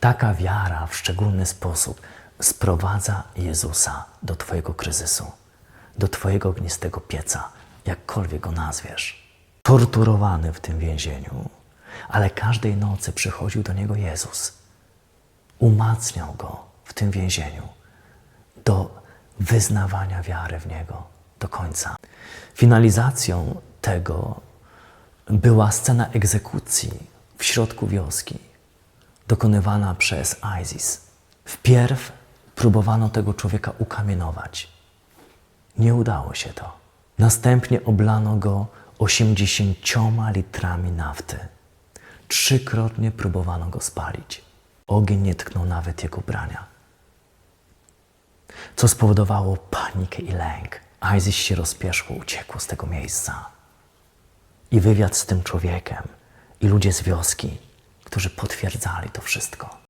Taka wiara w szczególny sposób sprowadza Jezusa do Twojego kryzysu, do Twojego ognistego pieca, jakkolwiek go nazwiesz. Torturowany w tym więzieniu, ale każdej nocy przychodził do niego Jezus. Umacniał go w tym więzieniu do wyznawania wiary w niego do końca. Finalizacją tego była scena egzekucji w środku wioski, dokonywana przez ISIS. Wpierw próbowano tego człowieka ukamienować. Nie udało się to. Następnie oblano go 80 litrami nafty. Trzykrotnie próbowano go spalić. Ogień nie tknął nawet jego ubrania. Co spowodowało panikę i lęk. ISIS się rozpieszło, uciekło z tego miejsca. I wywiad z tym człowiekiem, i ludzie z wioski, którzy potwierdzali to wszystko.